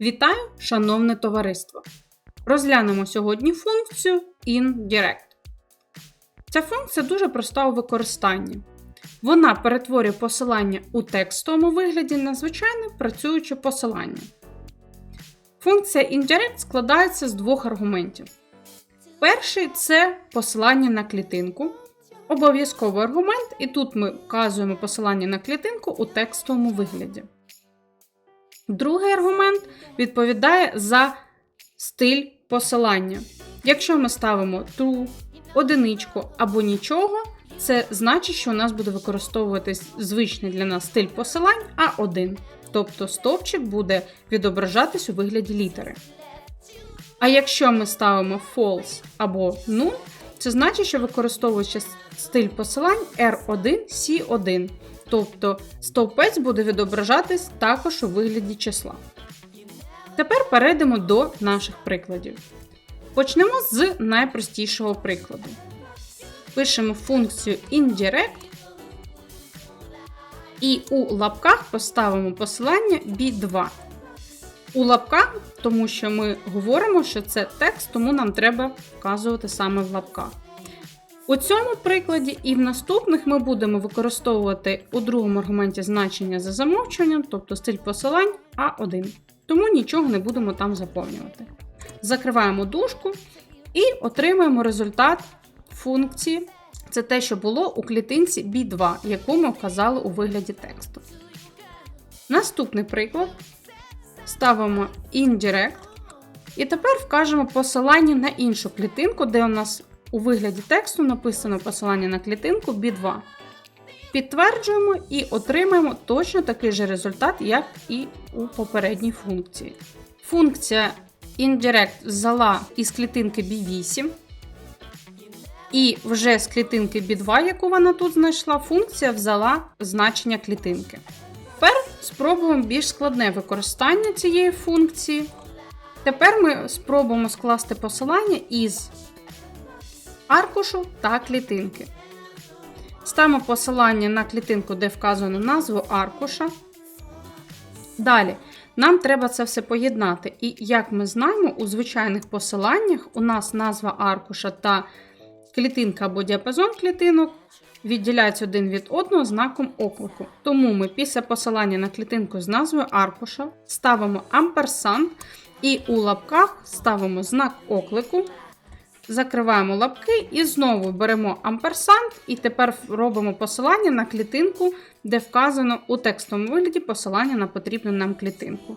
Вітаю, шановне товариство! Розглянемо сьогодні функцію InDirect. Ця функція дуже проста у використанні. Вона перетворює посилання у текстовому вигляді на звичайне працююче посилання. Функція InDirect складається з двох аргументів. Перший це посилання на клітинку. Обов'язковий аргумент, і тут ми вказуємо посилання на клітинку у текстовому вигляді. Другий аргумент відповідає за стиль посилання. Якщо ми ставимо true, одиничку або нічого, це значить, що у нас буде використовуватись звичний для нас стиль посилань А1. Тобто стовпчик буде відображатись у вигляді літери. А якщо ми ставимо false або null, це значить, що використовуючи стиль посилань R1, C1. Тобто стовпець буде відображатись також у вигляді числа. Tепер перейдемо до наших прикладів. Почнемо з найпростішого прикладу. Пишемо функцію indirect і у лапках поставимо посилання B2. У лапках, тому що ми говоримо, що це текст, тому нам треба вказувати саме в лапках. У цьому прикладі і в наступних ми будемо використовувати у другому аргументі значення за замовчуванням, тобто стиль посилань А1. Тому нічого не будемо там заповнювати. Закриваємо дужку і отримуємо результат функції. Це те, що було у клітинці B2, яку ми вказали у вигляді тексту. Наступний приклад. Ставимо indirect. І тепер вкажемо посилання на іншу клітинку, де у нас у вигляді тексту написано посилання на клітинку B2. Підтверджуємо і отримаємо точно такий же результат, як і у попередній функції. Функція indirect взяла із клітинки B8. І вже з клітинки B2, яку вона тут знайшла, функція взяла значення клітинки. Тепер спробуємо більш складне використання цієї функції. Тепер ми спробуємо скласти посилання із аркушу та клітинки. Ставимо посилання на клітинку, де вказано назву аркуша. Далі, нам треба це все поєднати. І, як ми знаємо, у звичайних посиланнях у нас назва аркуша та клітинка або діапазон клітинок відділяються один від одного знаком оклику. Тому ми після посилання на клітинку з назвою аркуша ставимо амперсанд і у лапках ставимо знак оклику. Закриваємо лапки і знову беремо амперсанд, і тепер робимо посилання на клітинку, де вказано у текстовому вигляді посилання на потрібну нам клітинку.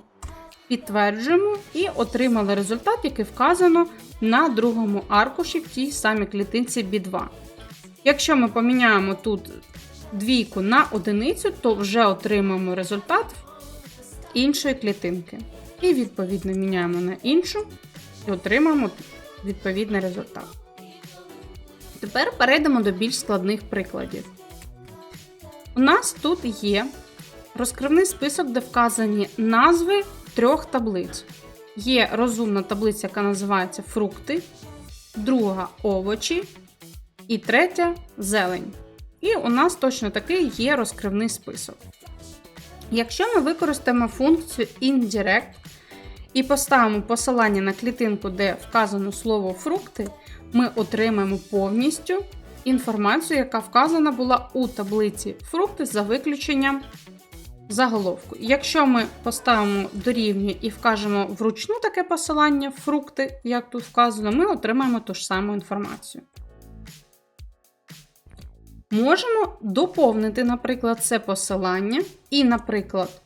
Підтверджуємо і отримали результат, який вказано на другому аркуші в тій самій клітинці B2. Якщо ми поміняємо тут двійку на одиницю, то вже отримаємо результат іншої клітинки. І, відповідно, міняємо на іншу і отримаємо відповідний результат. Тепер перейдемо до більш складних прикладів. У нас тут є розкривний список, де вказані назви трьох таблиць. Є розумна таблиця, яка називається фрукти, друга овочі і третя зелень. І у нас точно такий є розкривний список. Якщо ми використаємо функцію indirect і поставимо посилання на клітинку, де вказано слово фрукти, ми отримаємо повністю інформацію, яка вказана була у таблиці фрукти за виключенням заголовку. Якщо ми поставимо дорівнює і вкажемо вручну таке посилання фрукти, як тут вказано, ми отримаємо ту ж саму інформацію. Можемо доповнити, наприклад, це посилання, і, наприклад,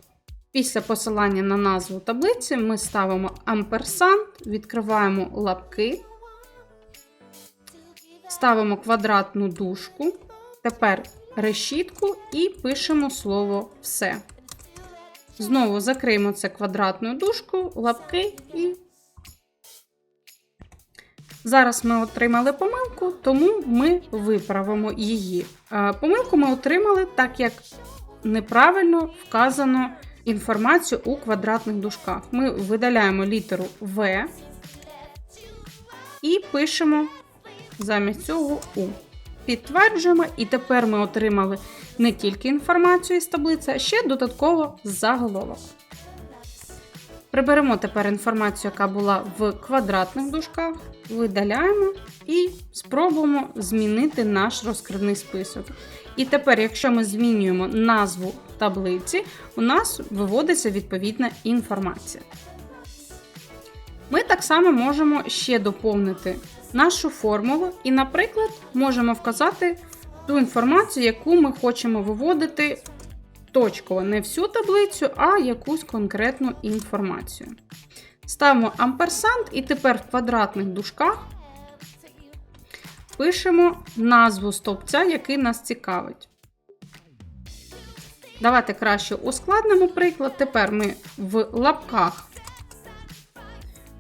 після посилання на назву таблиці ми ставимо амперсанд, відкриваємо лапки, ставимо квадратну дужку, тепер решітку і пишемо слово все. Знову закриємо це квадратною дужкою, лапки і. Зараз ми отримали помилку, тому ми виправимо її. Помилку ми отримали, так як неправильно вказано інформацію у квадратних дужках. Ми видаляємо літеру В і пишемо замість цього У. Підтверджуємо, і тепер ми отримали не тільки інформацію із таблиці, а ще додатково заголовок. Приберемо тепер інформацію, яка була в квадратних дужках, видаляємо і спробуємо змінити наш розкривний список. І тепер, якщо ми змінюємо назву таблиці, у нас виводиться відповідна інформація. Ми так само можемо ще доповнити нашу формулу і, наприклад, можемо вказати ту інформацію, яку ми хочемо виводити точково, не всю таблицю, а якусь конкретну інформацію. Ставимо амперсант, і тепер в квадратних дужках пишемо назву стовпця, який нас цікавить. Давайте краще ускладнимо приклад. Тепер ми в лапках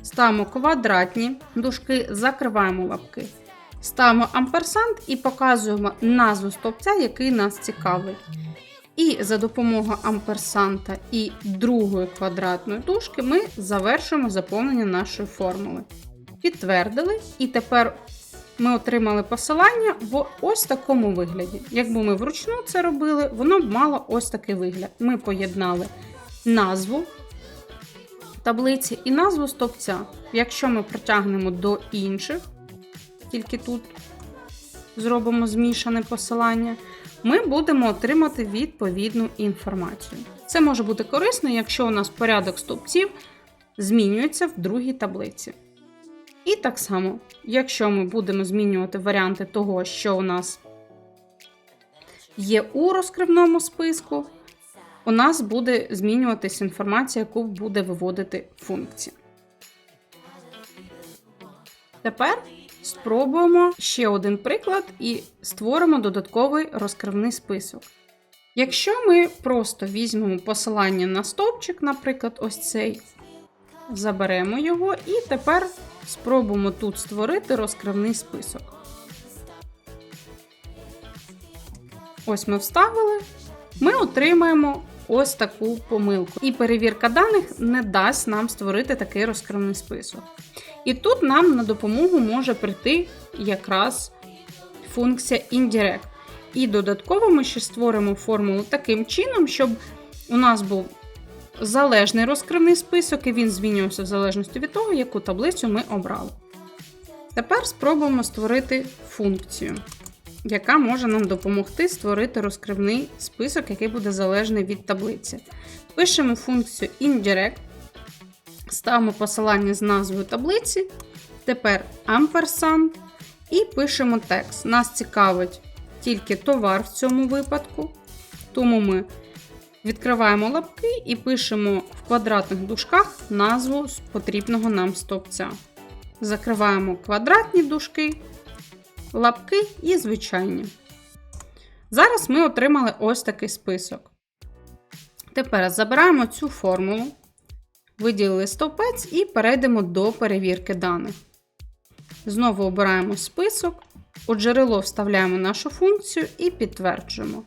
ставимо квадратні дужки, закриваємо лапки. Ставимо амперсант і показуємо назву стовпця, який нас цікавить. І за допомогою амперсанта і другої квадратної дужки ми завершуємо заповнення нашої формули. Підтвердили, і тепер ми отримали посилання в ось такому вигляді. Якби ми вручну це робили, воно б мало ось такий вигляд. Ми поєднали назву таблиці і назву стовпця. Якщо ми протягнемо до інших, тільки тут зробимо змішане посилання, ми будемо отримати відповідну інформацію. Це може бути корисно, якщо у нас порядок стовпців змінюється в другій таблиці. І так само, якщо ми будемо змінювати варіанти того, що у нас є у розкривному списку, у нас буде змінюватись інформація, яку буде виводити функція. Тепер спробуємо ще один приклад і створимо додатковий розкривний список. Якщо ми просто візьмемо посилання на стовпчик, наприклад, ось цей, заберемо його і тепер спробуємо тут створити розкривний список. Ось ми вставили, ми отримаємо ось таку помилку. І перевірка даних не дасть нам створити такий розкривний список. І тут нам на допомогу може прийти якраз функція indirect. І додатково ми ще створимо формулу таким чином, щоб у нас був залежний розкривний список, і він змінювався в залежності від того, яку таблицю ми обрали. Тепер спробуємо створити функцію, яка може нам допомогти створити розкривний список, який буде залежний від таблиці. Пишемо функцію indirect, ставимо посилання з назвою таблиці. Тепер ampersand і пишемо текст. Нас цікавить тільки товар в цьому випадку, тому ми Відкриваємо лапки і пишемо в квадратних дужках назву потрібного нам стовпця. Закриваємо квадратні дужки, лапки і звичайні. Зараз ми отримали ось такий список. Тепер забираємо цю формулу, виділили стовпець і перейдемо до перевірки даних. Знову обираємо список, у джерело вставляємо нашу функцію і підтверджуємо.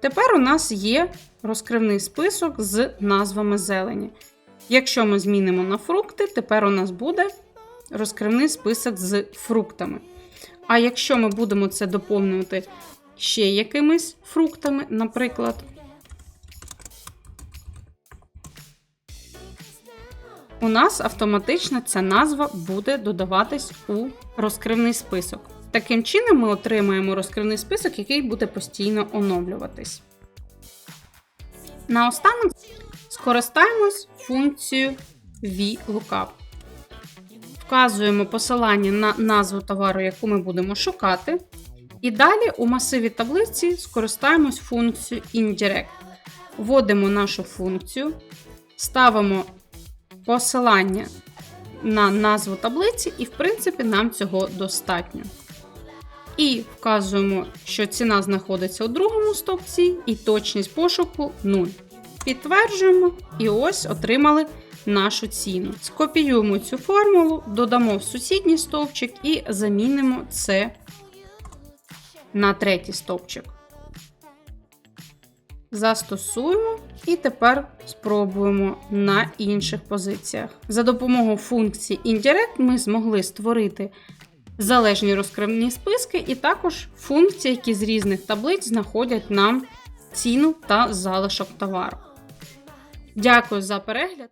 Тепер у нас є розкривний список з назвами зелені. Якщо ми змінимо на фрукти, тепер у нас буде розкривний список з фруктами. А якщо ми будемо це доповнювати ще якимись фруктами, наприклад, у нас автоматично ця назва буде додаватись у розкривний список. Таким чином, ми отримаємо розкривний список, який буде постійно оновлюватись. Наостанок скористаємось функцією VLOOKUP. Вказуємо посилання на назву товару, яку ми будемо шукати. І далі у масиві таблиці скористаємось функцією indirect. Вводимо нашу функцію, ставимо посилання на назву таблиці, і, в принципі, нам цього достатньо. І вказуємо, що ціна знаходиться у другому стовпці, і точність пошуку 0. Підтверджуємо, і ось отримали нашу ціну. Скопіюємо цю формулу, додамо в сусідній стовпчик і замінимо це на третій стовпчик. Застосуємо і тепер спробуємо на інших позиціях. За допомогою функції Indirect ми змогли створити залежні розкривні списки, і також функції, які з різних таблиць знаходять нам ціну та залишок товару. Дякую за перегляд!